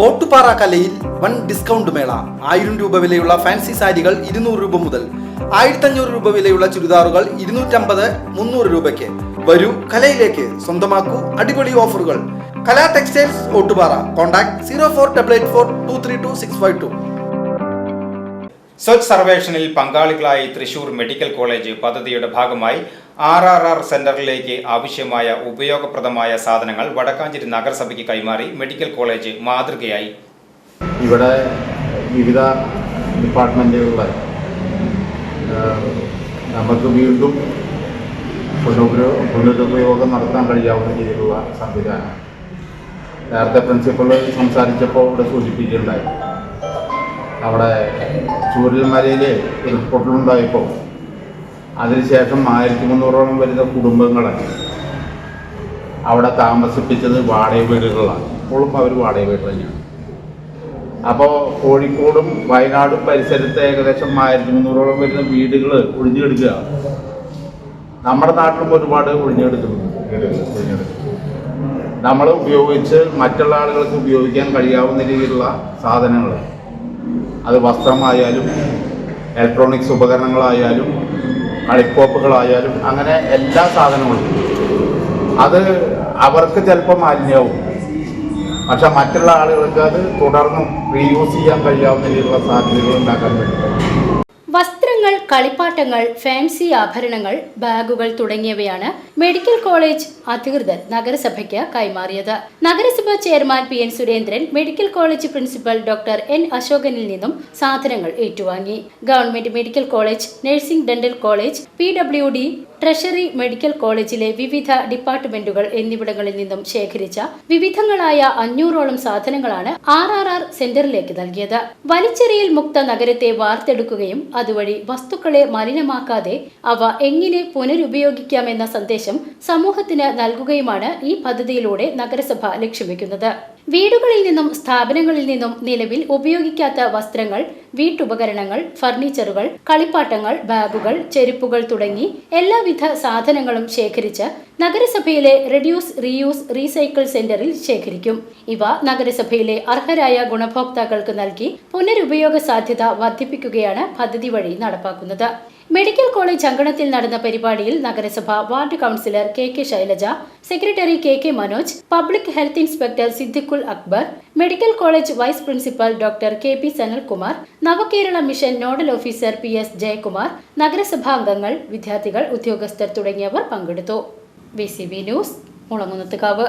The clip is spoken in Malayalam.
ഓട്ടുപാറ കലയിൽ വൺ ഡിസ്കൗണ്ട് മേള. ആയിരം രൂപ വിലയുള്ള ഫാൻസി സാരികൾ ഇരുന്നൂറ് രൂപ മുതൽ ആയിരത്തഞ്ഞൂറ് രൂപ വിലയുള്ള ചുരിദാറുകൾ ഇരുന്നൂറ്റമ്പത് മുന്നൂറ് രൂപയ്ക്ക്. വരൂ കലയിലേക്ക്. സ്വന്തമാക്കൂ അടിപൊളി ഓഫറുകൾ. Kala textiles Ottupara. Contact zero four double eight four two three two six five two. Swachh സർവേഷനിൽ പങ്കാളികളായി തൃശൂർ മെഡിക്കൽ കോളേജ് പദ്ധതിയുടെ ഭാഗമായി ആർ ആർ ആർ സെന്ററിലേക്ക് ആവശ്യമായ ഉപയോഗപ്രദമായ സാധനങ്ങൾ വടക്കാഞ്ചേരി നഗരസഭയ്ക്ക് കൈമാറി മെഡിക്കൽ കോളേജ് മാതൃകയായി. ഇവിടെ വിവിധ ഡിപ്പാർട്ട്മെന്റുകളിലെ നമുക്ക് വീണ്ടും പുനരുപയോ പുനരുപയോഗം നടത്താൻ കഴിയാവുന്ന രീതിയിലുള്ള സംവിധാനം. നേരത്തെ പ്രിൻസിപ്പൾ സംസാരിച്ചപ്പോൾ ഇവിടെ സൂചിപ്പിക്കുകയുണ്ടായി അവിടെ ചൂരൽമലയിൽ ഒരു പൊട്ടലുണ്ടായപ്പോൾ അതിനുശേഷം ആയിരത്തി മുന്നൂറോളം വരുന്ന കുടുംബങ്ങളെ അവിടെ താമസിപ്പിച്ചത് വാടക വീടുകളാണ്. ഇപ്പോഴും അവർ വാടക വീട് തന്നെയാണ്. അപ്പോൾ കോഴിക്കോടും വയനാടും പരിസരത്ത് ഏകദേശം ആയിരത്തി മുന്നൂറോളം വരുന്ന വീടുകൾ ഒഴിഞ്ഞെടുക്കുക. നമ്മുടെ നാട്ടിലും ഒരുപാട് ഒഴിഞ്ഞെടുക്കുന്നുണ്ട്. നമ്മൾ ഉപയോഗിച്ച് മറ്റുള്ള ആളുകൾക്ക് ഉപയോഗിക്കാൻ കഴിയാവുന്ന രീതിയിലുള്ള സാധനങ്ങൾ അത് വസ്ത്രമായാലും ഇലക്ട്രോണിക്സ് ഉപകരണങ്ങളായാലും കളിക്കോപ്പുകളായാലും അങ്ങനെ എല്ലാ സാധനങ്ങളും. അത് അവർക്ക് ചിലപ്പോൾ മാലിന്യവും പക്ഷെ മറ്റുള്ള ആളുകൾക്ക് അത് തുടർന്നും റീയൂസ് ചെയ്യാൻ കഴിയാവുന്ന രീതിയിലുള്ള സാധ്യതകൾ ഉണ്ടാക്കാൻ പറ്റും. വസ്ത്രങ്ങൾ കളിപ്പാട്ടങ്ങൾ ഫാൻസി ആഭരണങ്ങൾ ബാഗുകൾ തുടങ്ങിയവയാണ് മെഡിക്കൽ കോളേജ് അധികൃതർ നഗരസഭയ്ക്ക് കൈമാറിയത്. നഗരസഭ chairman P N Surendran medical college principal doctor N അശോകനിൽ നിന്നും സാധനങ്ങൾ ഏറ്റുവാങ്ങി. Government medical college nursing dental college P W D treasury medical കോളേജിലെ വിവിധ ഡിപ്പാർട്ട്മെന്റുകൾ എന്നിവിടങ്ങളിൽ നിന്നും ശേഖരിച്ച വിവിധങ്ങളായ അഞ്ഞൂറോളം സാധനങ്ങളാണ് ആർ ആർ ആർ സെന്ററിലേക്ക് നൽകിയത്. വലിച്ചെറിയൽ മുക്ത നഗരത്തെ വാർത്തെടുക്കുകയും അതുവഴി വസ്തുക്കളെ മലിനമാക്കാതെ അവ എങ്ങനെ പുനരുപയോഗിക്കാമെന്ന സന്ദേശം സമൂഹത്തിന് നൽകുകയുമാണ് ഈ പദ്ധതിയിലൂടെ നഗരസഭ ലക്ഷ്യം വെക്കുന്നത് വീടുകളിൽ നിന്നും സ്ഥാപനങ്ങളിൽ നിന്നും നിലവിൽ ഉപയോഗിക്കാത്ത വസ്ത്രങ്ങൾ വീട്ടുപകരണങ്ങൾ ഫർണിച്ചറുകൾ കളിപ്പാട്ടങ്ങൾ ബാഗുകൾ ചെരുപ്പുകൾ തുടങ്ങി എല്ലാവിധ സാധനങ്ങളും ശേഖരിച്ച് നഗരസഭയിലെ റെഡ്യൂസ് റീയൂസ് റീസൈക്കിൾ സെന്ററിൽ ശേഖരിക്കും. ഇവ നഗരസഭയിലെ അർഹരായ ഗുണഭോക്താക്കൾക്ക് നൽകി പുനരുപയോഗ സാധ്യത വർദ്ധിപ്പിക്കുകയാണ് പദ്ധതി വഴി നടപ്പാക്കുന്നത്. മെഡിക്കൽ കോളേജ് അങ്കണത്തിൽ നടന്ന പരിപാടിയിൽ നഗരസഭ ward councillor K K Shailaja secretary K K Manoj public health inspector Siddiqul Akbar medical college vice principal doctor K P Sanalkumar Navakerala mission nodal officer P S Jayakumar നഗരസഭാ അംഗങ്ങൾ വിദ്യാർത്ഥികൾ ഉദ്യോഗസ്ഥർ തുടങ്ങിയവർ പങ്കെടുത്തു. B news Mulangunnathukavu